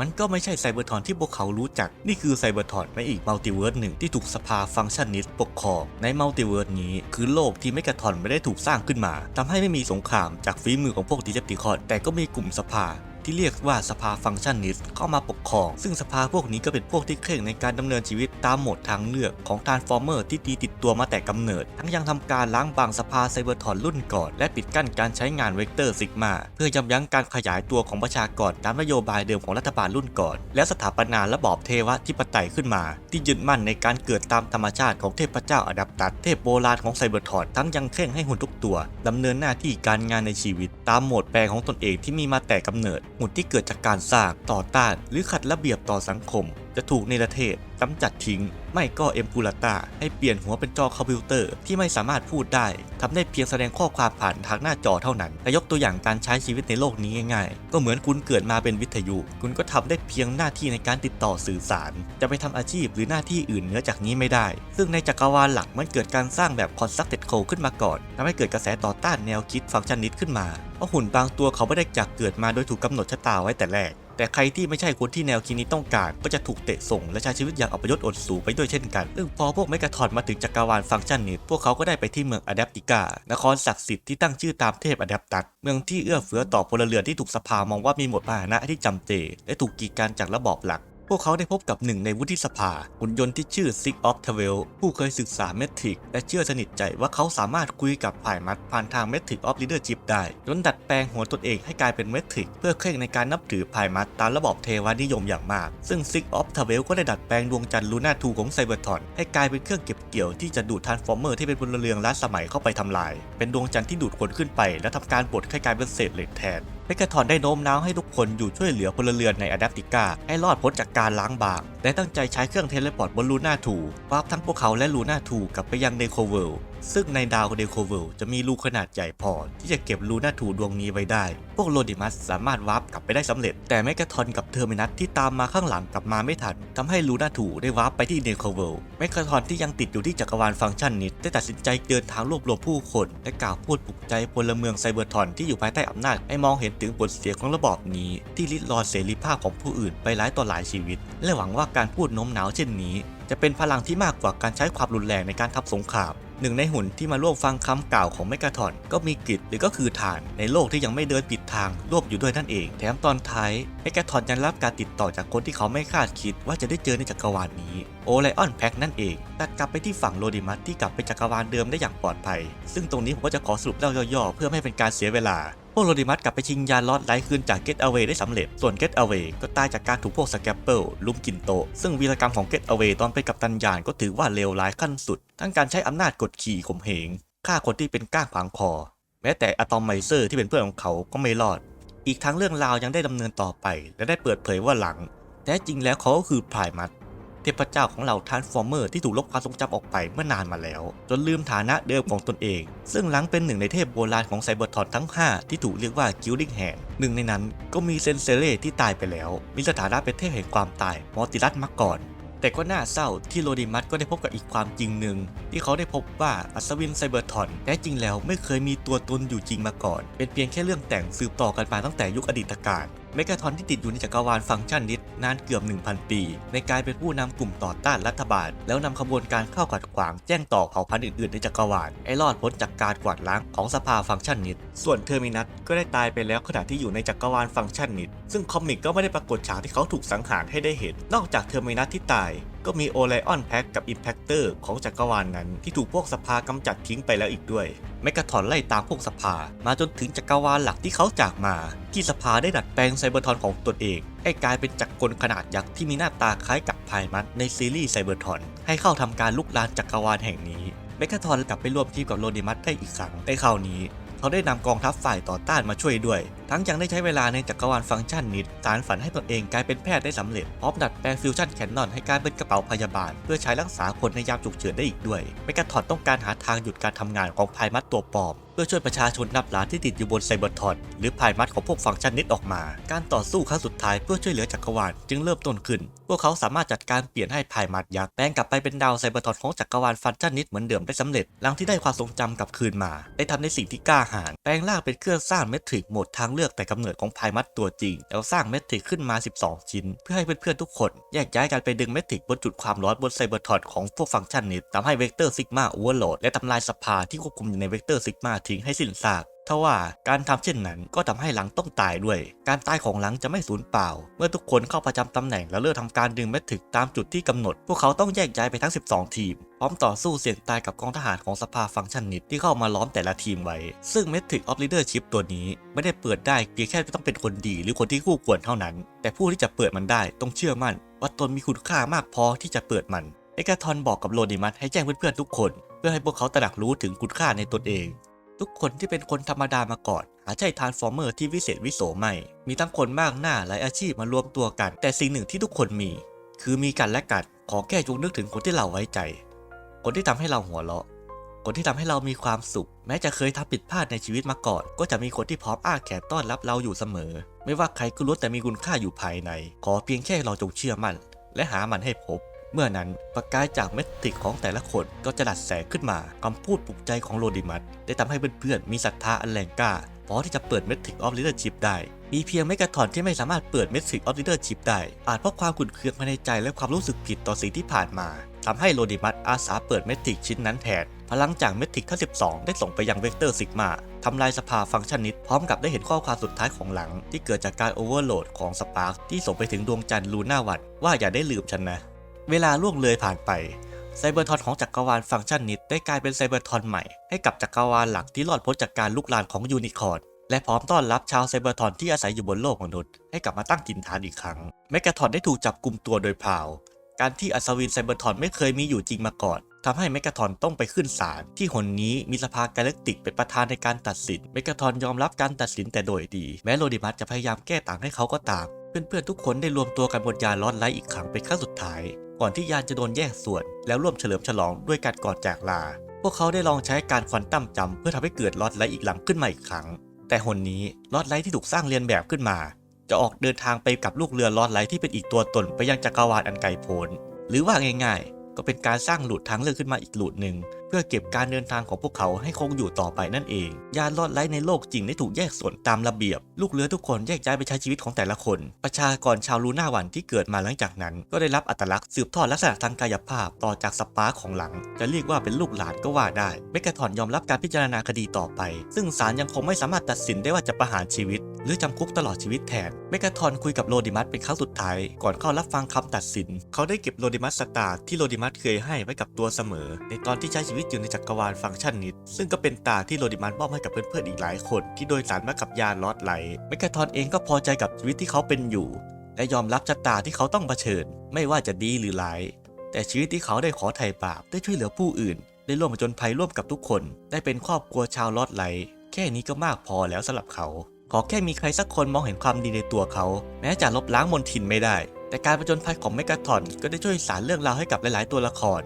มันก็ไม่ใช่ไซเบอร์ทอนที่พวกเขารู้จัก นี่คือไซเบอร์ทอนในอีกมัลติเวิร์สหนึ่งที่ถูกสภาฟังก์ชันนิสปกครอง ในมัลติเวิร์สนี้คือโลกที่เมกาทอนไม่ได้ถูกสร้างขึ้นมาทำให้ไม่มีสงครามจากฝีมือของพวกดิเจปติคอนแต่ก็มีกลุ่มสภา ที่เรียกว่าสภาฟังก์ชันนิสเข้ามาปกครอง ซึ่งสภาพวกนี้ก็เป็นพวกที่เคร่งในการดำเนินชีวิตตามโหมดทางเลือกของทานส์ฟอร์เมอร์ที่ดีติดตัวมาแต่กำเนิด ทั้งยังทำการล้างบางสภาไซเบอร์ทอนรุ่นก่อน และปิดกั้นการใช้งานเวกเตอร์ซิกมาเพื่อยับยั้งการขยายตัวของประชากรตามนโยบายเดิมของรัฐบาลรุ่นก่อน และสถาปนาระบอบเทวทิปไตยขึ้นมา ที่ยึดมั่นในการเกิดตามธรรมชาติของเทพเจ้าอดัปตัสเทพโบราณของไซเบอร์ทอนทั้งยังเคร่งให้หุ่นทุกตัวดำเนินหน้าที่การงานในชีวิต ตามโหมดแปลงของตนเองที่มีมาแต่กำเนิดหุ่นที่เกิดจากการสร้างต่อต้าน หรือขัดระเบียบต่อสังคม จะถูกในรเทศกำจัดทิ้ง ไม่ก็เอ็มพูลาตาให้เปลี่ยนหัวเป็นจอคอมพิวเตอร์ที่ไม่สามารถพูดได้ทำได้เพียงแสดงข้อความผ่านทางหน้าจอเท่านั้นและยกตัวอย่างการใช้ชีวิตในโลกนี้ง่ายๆ ก็เหมือนคุณเกิดมาเป็นวิทยุ คุณก็ทำได้เพียงหน้าที่ในการติดต่อสื่อสาร จะไปทำอาชีพหรือหน้าที่อื่นเหนือจากนี้ไม่ได้ ซึ่งในจักรวาลหลักมันเกิดการสร้างแบบ constructed code ขึ้นมาก่อนทำให้เกิดกระแสต่อต้านแนวคิดฟังก์ชันนิดขึ้นมาเพราะหุ่นบางตัวเขาไม่ได้จากเกิดมาโดยถูกกำหนดชะตาไว้แต่แรก แต่ใครที่ไม่ใช่คนที่แนวคิดนี้ต้องการ ก็จะถูกเตะส่งและใช้ชีวิตอย่างอัปยศอดสูไปด้วยเช่นกัน ซึ่งพอพวกเมกาทอนมาถึงจักรวาลฟังก์ชันนี้พวกเขาก็ได้ไปที่เมืองอะแดปติกานครศักดิ์สิทธิ์ที่ตั้งชื่อตามเทพอะแดปตัสเมืองที่เอื้อเฟื้อต่อพลเรือนที่ถูกสภามองว่ามีหมดพาหนะที่จำเจ และถูกกีดกันจากระบอบหลัก วกเขาได้พบกับหนึ่งในวุฒิสภาหุ่นยนต์ที่ชื่อ Six of t r a v e l ผู้เคยศึกษาเมทริกและเชื่อสนิทใจว่าเขาสามารถคุยกับฝ่ายมัดผ่านทางเมทริก of Leadership ได้จนดัดแปลงหัวตนเองให้กลายเป็นเมทริกเพื่อเคร่งในการนับถือฝ่ายมัดตามระบอบเทวานิยมอย่างมาก ซึ่ง Six of t r a v e l ก็ได้ดัดแปลงดวงจันทร์ลูน่าทูของไซเบอร์ทอนให้กลายเป็นเครื่องเก็บเกี่ยวที่จะดูดทานส์ฟอร์เมอร์ที่เป็นพลเรือนล้าสมัยเข้าไปทำลาย เป็นดวงจันทร์ที่ดูดคนขึ้นไป และทำการบดให้กลายเป็นเศษเหล็กแทน เพกาทอนได้โน้มน้าวให้ทุกคนอยู่ช่วยเหลือพลเรือนในอะดัปติกาให้รอดพ้นจากการล้างบาง และตั้งใจใช้เครื่องเทเลพอร์ตบนลูน่าทูวาร์ปทั้งพวกเขาและลูน่าทูกลับไปยังเนโคเวิลด์ ซึ่งในดาวเดโคเวลจะมีรูขนาดใหญ่พอ ที่จะเก็บลูหน่าทูดวงนี้ไว้ได้ พวกโลดิมัสสามารถวาร์ปกลับไปได้สำเร็จ แต่เมกาทอนกับเทอร์มินัสที่ตามมาข้างหลังกลับมาไม่ทันทำให้ลูหน่าทูได้วาร์ปไปที่เดโคเวลด์เมกาทอนที่ยังติดอยู่ที่จักรวาลฟังก์ชันนิดได้ตัดสินใจเดินทางรวบรวมผู้คน และกล่าวพูดปลุกใจพลเมืองไซเบอร์ทอนที่อยู่ภายใต้อำนาจให้มองเห็นถึงผลเสียของระบอบนี้ ที่ลิดรอนเสรีภาพของผู้อื่นไปหลายต่อหลายชีวิต และหวังว่าการพูดโน้มน้าวเช่นนี้จะเป็นพลังที่มากกว่าการใช้ความรุนแรงในการทำสงครามหนึ่งในหุ่นที่มาร่วมฟังคำกล่าวของเมกาทอนก็มีกิดหรือก็คือฐานในโลกที่ยังไม่เดินปิดทางรวบอยู่ด้วยนั่นเอง แถมตอนท้ายเมกาทอนยังรับการติดต่อจากคนที่เขาไม่คาดคิดว่าจะได้เจอในจักรวาลนี้ โอไลออนแพ็กนั่นเองตัดกลับไปที่ฝั่งโรดิมัสที่กลับไปจักรวาลเดิมได้อย่างปลอดภัย ซึ่งตรงนี้ผมก็จะขอสรุปเล่าย่อๆเพื่อไม่ให้เป็นการเสียเวลา พวกโรดิมัสกลับไปชิงยานลอดไลท์คืนจากเกตเอา a y ได้สำเร็จ ส่วนเกตเอา a y ก็ตายจากการถูกพวกสแกปเปิลลุมกินโต ซึ่งวีรกรรมของเกตเอา a y ตอนไปกับตันยานก็ถือว่าเลวร้ายขั้นสุด ทั้งการใช้อำนาจกดขี่ข่มเหงฆ่าคนที่เป็นก้างขวางคอ แม้แต่อะตอมไมเซอร์ที่เป็นเพื่อนของเขาก็ไม่รอด อีกทั้งเรื่องราวยังได้ดำเนินต่อไป และได้เปิดเผยว่าหลังแท้จริงแล้วเขาก็คือพรายมัด เทพเจ้าของเราทานฟอร์เมอร์ที่ถูกลบความทรงจำออกไปเมื่อนานมาแล้ว จนลืมฐานะเดิมของตนเอง ซึ่งหลังเป็นหนึ่งในเทพโบราณของไซเบอร์ทอนทั้ง 5 ที่ถูกเรียกว่ากิลดิงแฮนหนึ่งในนั้นก็มีเซนเซเล่ที่ตายไปแล้ว มีสถานะเป็นเทพแห่งความตายมอติรัสมาก่อนแต่ก็น่าเศร้าที่โรดิมัสก็ได้พบกับอีกความจริงหนึ่ง ที่เขาได้พบว่าอัศวินไซเบอร์ทอนแท้จริงแล้วไม่เคยมีตัวตนอยู่จริงมาก่อน เป็นเพียงแค่เรื่องแต่งสืบต่อกันมาตั้งแต่ยุคอดีตการ เมกาทอนที่ติดอยู่ในจักรวาลฟังก์ชันนิดนานเกือบ 1,000 ปี ในการเป็นผู้นำกลุ่มต่อต้านรัฐบาล แล้วนำขบวนการเข้าขัดขวางแจ้งต่อเผ่าพันธุ์อื่นๆในจักรวาลไอ้รอดพ้นจากการกวาดล้างของสภาฟังก์ชันนิดส่วนเทอร์มินัสก็ได้ตายไปแล้วขณะที่อยู่ในจักรวาลฟังก์ชันนิดซึ่งคอมิกก็ไม่ได้ปรากฏฉากที่เขาถูกสังหารให้ได้เห็นนอกจากเทอร์มินัสที่ตาย ก็มีโอไลออนแพ็กกับอิมแพคเตอร์ของจักรวาลนั้น ที่ถูกพวกสภากำจัดทิ้งไปแล้วอีกด้วยเมกาทอนไล่ตามพวกสภา มาจนถึงจักรวาลหลักที่เขาจากมา ที่สภาได้ดัดแปลงไซเบอร์ทอนของตนเอง ให้กลายเป็นจักรกลขนาดยักษ์ที่มีหน้าตาคล้ายกับไพมัสในซีรีส์ไซเบอร์ทอนให้เข้าทำการลุกลานจักรวาลแห่งนี้เมกาทอนกลับไปร่วมทีมกับโรดิมัสได้อีกครั้งในคราวนี้ เขาได้นำกองทัพฝ่ายต่อต้านมาช่วยด้วยทั้งยังได้ใช้เวลาในจักรวาลฟังก์ชันนิดสารฝันให้ตนเองกลายเป็นแพทย์ได้สำเร็จพร้อมดัดแปลงฟิวชั่นแคนนอนให้กลายเป็นกระเป๋าพยาบาล เพื่อใช้รักษาคนในยามฉุกเฉินได้อีกด้วยเมกาทอนต้องการหาทางหยุดการทำงานของพายมัดตัวปลอมเพื่อช่วยประชาชนนับล้านที่ติดอยู่บนไซเบอร์ทอนหรือพายมัดของพวกฟังก์ชันนิดออกมา การต่อสู้ครั้งสุดท้ายเพื่อช่วยเหลือจักรวาลจึงเริ่มต้นขึ้น พวกเขาสามารถจัดการเปลี่ยนให้พายมัดยักษ์แปลงกลับไปเป็นดาวไซเบอร์ทอนของจักรวาลฟังก์ชันนิดเหมือนเดิมได้สำเร็จหลังที่ได้ความทรงจำกลับคืนมา ได้ทำในสิ่งที่กล้าหาญแปลงร่างเป็นเครื่องสร้างเมทริกโหมดทางเลือกแต่กำเนิดของพายมัดตัวจริง แล้วสร้างเมทริกขึ้นมา 12 ชิ้น เพื่อให้เพื่อนๆทุกคน แยกย้ายกันไปดึงเมทริกบนจุดความร้อนบนไซเบอร์ทอดของพวกฟังก์ชันนิดทำให้เวกเตอร์ซิกมาโอเวอร์โหลดและทำลายสภาที่ควบคุมอยู่ในเวกเตอร์ซิกมาทิ้งให้สิ้นซาก ทว่าการทำเช่นนั้นก็ทำให้หลังต้องตายด้วย การตายของหลังจะไม่สูญเปล่า เมื่อทุกคนเข้าประจำตำแหน่งแล้วเลิกทำการดึงแมทริกตามจุดที่กำหนด พวกเขาต้องแยกย้ายไปทั้ง 12 ทีม พร้อมต่อสู้เสี่ยงตายกับกองทหารของสภาฟังก์ชันนิดที่เข้ามาล้อมแต่ละทีมไว้ ซึ่ง Metric of Leadership ตัวนี้ไม่ได้เปิดได้เพียงแค่ต้องเป็นคนดีหรือคนที่คู่ควรเท่านั้น แต่ผู้ที่จะเปิดมันได้ต้องเชื่อมั่น ว่าตนมีคุณค่ามากพอที่จะเปิดมันเอกาทอนบอกกับโรดิมัสให้แจ้งเพื่อนๆทุกคน เพื่อให้พวกเขาตระหนักรู้ถึงคุณค่าในตนเอง ทุกคนที่เป็นคนธรรมดามาก่อน หาใช่ทานส์ฟอร์เมอร์ที่วิเศษวิโสไม่ มีทั้งคนมากหน้าหลายอาชีพมารวมตัวกัน แต่สิ่งหนึ่งที่ทุกคนมี คือมีกันและกัน ขอแค่จงนึกถึงคนที่เราไว้ใจ คนที่ทำให้เราหัวเราะ คนที่ทำให้เรามีความสุข แม้จะเคยทำผิดพลาดในชีวิตมาก่อน ก็จะมีคนที่พร้อมอ้าแขนต้อนรับเราอยู่เสมอ ไม่ว่าใครก็ล้วนแต่มีคุณค่าอยู่ภายใน ขอเพียงแค่เราจงเชื่อมั่น และหามันให้พบ เมื่อนั้นประกายจากเมตริกของแต่ละคนก็จะดัดแสงขึ้นมาคำพูดปลุกใจของโรดิมัสได้ทำให้เพื่อนๆมีศรัทธาอันแรงกล้าพอที่จะเปิดเมตริกออฟลีดเดอร์ชิพได้ มีเพียงเมกาทอนที่ไม่สามารถเปิดเมตริกออฟลีดเดอร์ชิพได้ อาจเพราะความขุ่นเคืองภายในใจและความรู้สึกผิดต่อสิ่งที่ผ่านมาทำให้โรดิมัสอาสาเปิดเมตริกชิ้นนั้นแทน พลังจากเมตริกทั้ง 12 ได้ส่งไปยังเวกเตอร์ซิกมาทำลายสภาฟังก์ชันนิดพร้อมกับได้เห็นข้อความสุดท้ายของหลัง ที่เกิดจากการโอเวอร์โหลดของสปาร์คที่ส่งไปถึงดวงจันทร์ลูน่าวัดว่าอย่าได้ลืมฉันนะ เวลาล่วงเลยผ่านไปไซเบอร์ทอนของจักรวาลฟังก์ชันนิดได้กลายเป็นไซเบอร์ทอนใหม่ให้กับจักรวาลหลักที่รอดพ้นจากการลุกลานของยูนิคอร์นและพร้อมต้อนรับชาวไซเบอร์ทอนที่อาศัยอยู่บนโลกมนุษย์ให้กลับมาตั้งถิ่นฐานอีกครั้งแมกกาทอนได้ถูกจับกลุ่มตัวโดยพาวการที่อัศวินไซเบอร์ทอนไม่เคยมีอยู่จริงมาก่อนทำให้เมกาทอนต้องไปขึ้นศาลที่หนนี้มีสภากาแล็กติกเป็นประธานในการตัดสินเมกาทอนยอมรับการตัดสินแต่โดยดี แม้โรดิมัสจะพยายามแก้ต่างให้เขาก็ตาม เพื่อนๆทุกคนได้รวมตัวกันบนยานลอดไลท์อีกครั้งเป็นครั้งสุดท้าย ก่อนที่ยานจะโดนแยกส่วน แล้วร่วมเฉลิมฉลองด้วยการกอดจากลา พวกเขาได้ลองใช้การควอนตัมจำเพื่อทำให้เกิดลอดไลท์อีกหลำขึ้นมาอีกครั้ง แต่หนนี้ลอดไลท์ที่ถูกสร้างเรียนแบบขึ้นมา จะออกเดินทางไปกับลูกเรือลอดไลท์ที่เป็นอีกตัวตนไปยังจักรวาลอันไกลโพ้นหรือว่าง่าย ๆ ก็เป็นการสร้างหลุดทางเลือกขึ้นมาอีกหลุดหนึ่งเพื่อเก็บการเดินทางของพวกเขาให้คงอยู่ต่อไปนั่นเอง ยานลอดไลท์ในโลกจริงได้ถูกแยกส่วนตามระเบียบ ลูกเรือทุกคนแยกย้ายไปใช้ชีวิตของแต่ละคน ประชากรชาวลูน่าวันที่เกิดมาหลังจากนั้น ก็ได้รับอัตลักษณ์สืบทอดลักษณะทางกายภาพต่อจากสปาร์ของหลัง จะเรียกว่าเป็นลูกหลานก็ว่าได้เมกาทอนยอมรับการพิจารณาคดีต่อไป ซึ่งศาลยังคงไม่สามารถตัดสินได้ว่าจะประหารชีวิต หรือจำคุกตลอดชีวิตแทนเมกาทอนคุยกับโรดิมัสเป็นครั้งสุดท้ายก่อนเข้ารับฟังคำตัดสิน เขาได้เก็บโรดิมัสสตาร์ที่โรดิมัสเคยให้ไว้กับตัวเสมอ ในตอนที่ใช้ชีวิตอยู่ในจักรวาลฟังก์ชันนิด ซึ่งก็เป็นตาที่โรดิมัสมอบให้กับเพื่อนๆอีกหลายคน ที่โดยสารมากับยานลอดไหลเมกาทอนเองก็พอใจกับชีวิตที่เขาเป็นอยู่ และยอมรับชะตาที่เขาต้องเผชิญ ไม่ว่าจะดีหรือร้าย แต่ชีวิตที่เขาได้ขอไถ่บาปได้ช่วยเหลือผู้อื่น ได้ร่วมผจญภัยร่วมกับทุกคน ได้เป็นครอบครัวชาวลอดไหลแค่นี้ก็มากพอแล้วสำหรับเขาขอแค่มีใครสักคนมองเห็นความดีในตัวเขา แม้จะลบล้างมนทินไม่ได้ แต่การผจญภัยของเมกาทอนก็ได้ช่วยสารเรื่องราวให้กับหลาย ๆ ตัวละคร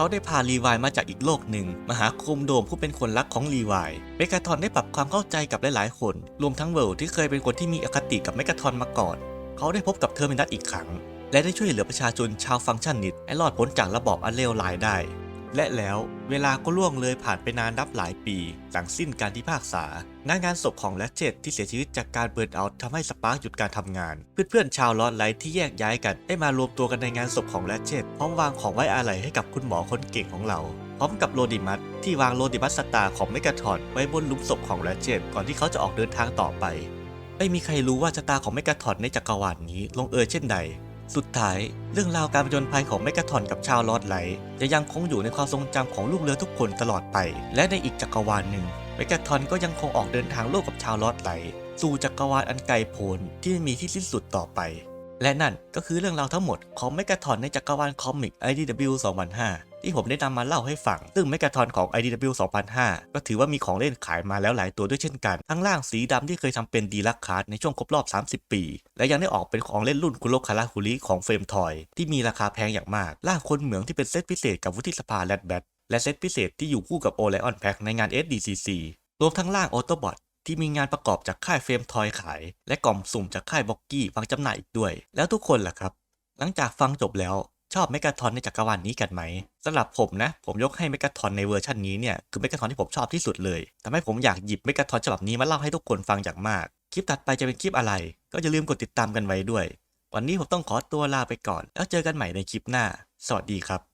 เขาได้พาลีวายมาจากอีกโลกหนึ่งมาหาโคมโดมผู้เป็นคนรักของลีวายเมกาทอนได้ปรับความเข้าใจกับหลายๆ คน รวมทั้งเวิลด์ที่เคยเป็นคนที่มีอคติกับเมกาทอนมาก่อน เขาได้พบกับเทอร์มินัสอีกครั้ง และได้ช่วยเหลือประชาชนชาวฟังก์ชันนิดให้รอดพ้นจากระบอบอันเลวร้ายได้ และแล้วเวลาก็ล่วงเลยผ่านไปนานนับหลายปี หลังสิ้นการพิพากษางานงานศพของแรชเชตที่เสียชีวิตจากการเบิร์นเอาท์ทำให้สปาร์คหยุดการทำงาน เพื่อนๆชาวลอดไลท์ที่แยกย้ายกันได้มารวมตัวกันในงานศพของแรชเชตพร้อมวางของไว้อาลัยให้กับคุณหมอคนเก่งของเราพร้อมกับโรดิมัสที่วางโรดิมัสสตาร์ของเมกาทอนไว้บนลุมศพของแรชเชตก่อนที่เขาจะออกเดินทางต่อไป ไม่มีใครรู้ว่าชะตาของเมกาทอนในจักรวาลนี้ลงเอยเช่นใด สุดท้าย เรื่องราวการผจญภัยของเมกาทอนกับชาวลอดไหล จะยังคงอยู่ในความทรงจำของลูกเรือทุกคนตลอดไป และในอีกจักรวาลหนึ่งเมกาทอนก็ยังคงออกเดินทางโลกกับชาวลอดไหล สู่จักรวาลอันไกลโพ้นที่ไม่มีที่สิ้นสุดต่อไป และนั่นก็คือเรื่องราวทั้งหมดของเมกาทอนในจักรวาลคอมิก IDW 2005 ที่ผมได้นำมาเล่าให้ฟัง ซึ่งเมกาทอนของ IDW 2005 ก็ถือว่ามีของเล่นขายมาแล้วหลายตัวด้วยเช่นกัน ทั้งล่างสีดำที่เคยทำเป็นดีลักคาร์ดในช่วงครบรอบ 30 ปี และยังได้ออกเป็นของเล่นรุ่นคุโรคาราคุริของเฟรมทอยที่มีราคาแพงอย่างมากล่างคนเหมืองที่เป็นเซตพิเศษกับวุฒิสภาแรดแบทและเซตพิเศษที่อยู่คู่กับโอไลออนแพ็คในงาน SDCC รวมทั้งล่างออโตบอทที่มีงานประกอบจากค่ายเฟรมทอยขาย และกล่องสุ่มจากค่ายบ็อกกี้ฟังจำหน่ายอีกด้วย แล้วทุกคนล่ะครับ หลังจากฟังจบแล้ว ชอบเมกาทอนในจักรวาลนี้กันไหมสำหรับผมนะ ผมยกให้เมกาทอนในเวอร์ชันนี้เนี่ยคือเมกาทอนที่ผมชอบที่สุดเลยทำให้ผมอยากหยิบเมกาทอนฉบับนี้มาเล่าให้ทุกคนฟังอย่างมาก คลิปตัดไปจะเป็นคลิปอะไร ก็อย่าลืมกดติดตามกันไว้ด้วย วันนี้ผมต้องขอตัวลาไปก่อน แล้วเจอกันใหม่ในคลิปหน้า สวัสดีครับ